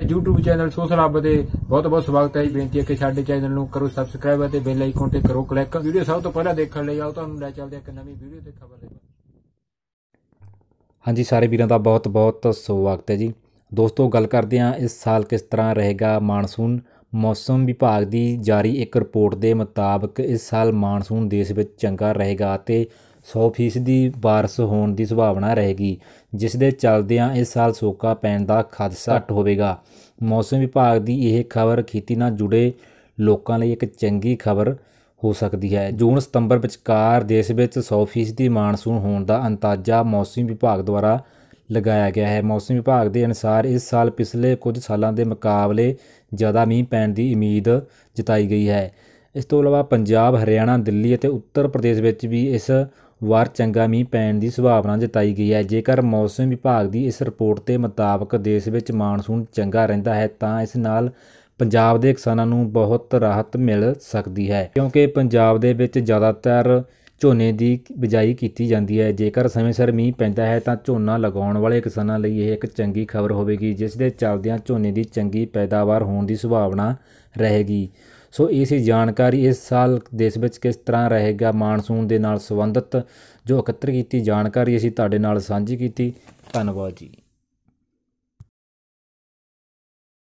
YouTube channel social ਦੇ ਬਹੁਤ ਬਹੁਤ ਸਵਾਗਤ ਹੈ ਜੀ। ਬੇਨਤੀ ਹੈ ਕਿ ਸਾਡੇ ਚੈਨਲ ਨੂੰ ਕਰੋ ਸਬਸਕ੍ਰਾਈਬ ਅਤੇ ਬੈਲ ਆਈਕਨ ਤੇ ਕਰੋ ਕਲਿੱਕ ਵੀਡੀਓ ਸਭ ਤੋਂ ਪਹਿਲਾਂ ਦੇਖਣ ਲਈ ਆਓ, ਤੁਹਾਨੂੰ ਲੈ ਚੱਲਦੇ ਹਾਂ ਇੱਕ ਨਵੀਂ ਵੀਡੀਓ ਤੇ ਖਬਰ ਲੈ ਹਾਂਜੀ, ਸਾਰੇ ਵੀਰਾਂ ਦਾ ਬਹੁਤ-ਬਹੁਤ ਸਵਾਗਤ ਹੈ ਜੀ। ਦੋਸਤੋ, ਗੱਲ ਕਰਦੇ ਹਾਂ ਇਸ ਸਾਲ ਕਿਸ ਤਰ੍ਹਾਂ ਰਹੇਗਾ ਮਾਨਸੂਨ। ਮੌਸਮ ਵਿਭਾਗ ਦੀ ਜਾਰੀ ਇੱਕ ਰਿਪੋਰਟ ਦੇ ਮੁਤਾਬਕ ਇਸ ਸਾਲ ਮਾਨਸੂਨ ਦੇਸ਼ ਵਿੱਚ ਚੰਗਾ ਰਹੇਗਾ ਅਤੇ 100% ਦੀ ਬਾਰਿਸ਼ ਹੋਣ ਦੀ ਸੰਭਾਵਨਾ ਰਹੇਗੀ, ਜਿਸ ਦੇ ਚੱਲਦਿਆਂ ਇਸ ਸਾਲ ਸੋਕਾ ਪੈਣ ਦਾ ਖਦਸ਼ਾ ਘੱਟ ਹੋਵੇਗਾ। ਮੌਸਮ ਵਿਭਾਗ ਦੀ ਇਹ ਖਬਰ ਖੇਤੀ ਨਾਲ ਜੁੜੇ ਲੋਕਾਂ ਲਈ ਇੱਕ ਚੰਗੀ ਖਬਰ ਹੋ ਸਕਦੀ ਹੈ। ਜੂਨ ਸਤੰਬਰ ਵਿਚਕਾਰ ਦੇਸ਼ ਵਿੱਚ 100% ਦੀ ਮਾਨਸੂਨ ਹੋਣ ਦਾ ਅੰਦਾਜ਼ਾ ਮੌਸਮ ਵਿਭਾਗ ਦੁਆਰਾ ਲਗਾਇਆ ਗਿਆ ਹੈ। ਮੌਸਮ ਵਿਭਾਗ ਦੇ ਅਨੁਸਾਰ ਇਸ ਸਾਲ ਪਿਛਲੇ ਕੁਝ ਸਾਲਾਂ ਦੇ ਮੁਕਾਬਲੇ ਜ਼ਿਆਦਾ ਮੀਂਹ ਪੈਣ ਦੀ ਉਮੀਦ ਜਤਾਈ ਗਈ ਹੈ। ਇਸ ਤੋਂ ਇਲਾਵਾ ਪੰਜਾਬ, ਹਰਿਆਣਾ, ਦਿੱਲੀ ਅਤੇ ਉੱਤਰ ਪ੍ਰਦੇਸ਼ ਵਿੱਚ ਵੀ ਇਸ ਵਾਰ ਚੰਗਾ ਮੀਂਹ ਪੈਣ ਦੀ ਸੰਭਾਵਨਾ ਜਤਾਈ ਗਈ ਹੈ। ਜੇਕਰ ਮੌਸਮ ਵਿਭਾਗ ਦੀ ਇਸ ਰਿਪੋਰਟ ਦੇ ਮੁਤਾਬਕ ਦੇਸ਼ ਵਿੱਚ ਮਾਨਸੂਨ ਚੰਗਾ ਰਹਿੰਦਾ ਹੈ, ਤਾਂ ਇਸ ਨਾਲ ਪੰਜਾਬ ਦੇ ਕਿਸਾਨਾਂ ਨੂੰ ਬਹੁਤ ਰਾਹਤ ਮਿਲ ਸਕਦੀ ਹੈ। ਕਿਉਂਕਿ ਪੰਜਾਬ ਦੇ ਵਿੱਚ ਜ਼ਿਆਦਾਤਰ ਝੋਨੇ ਦੀ ਬਿਜਾਈ ਕੀਤੀ ਜਾਂਦੀ ਹੈ। ਜੇਕਰ ਸਮੇਂ ਸਿਰ ਮੀਂਹ ਪੈਂਦਾ ਹੈ, ਤਾਂ ਝੋਨਾ ਲਗਾਉਣ ਵਾਲੇ ਕਿਸਾਨਾਂ ਲਈ ਇਹ ਇੱਕ ਚੰਗੀ ਖਬਰ ਹੋਵੇਗੀ, ਜਿਸ ਦੇ ਚੱਲਦਿਆਂ ਝੋਨੇ ਦੀ ਚੰਗੀ ਪੈਦਾਵਾਰ ਹੋਣ ਦੀ ਸੰਭਾਵਨਾ ਰਹੇਗੀ। ਸੋ ਇਹ ਸੀ ਜਾਣਕਾਰੀ ਇਸ ਸਾਲ ਦੇਸ਼ ਵਿੱਚ ਕਿਸ ਤਰ੍ਹਾਂ ਰਹੇਗਾ ਮਾਨਸੂਨ ਦੇ ਨਾਲ ਸੰਬੰਧਿਤ ਜੋ ਇਕੱਤਰ ਕੀਤੀ ਜਾਣਕਾਰੀ ਅਸੀਂ ਤੁਹਾਡੇ ਨਾਲ ਸਾਂਝੀ ਕੀਤੀ। ਧੰਨਵਾਦ ਜੀ।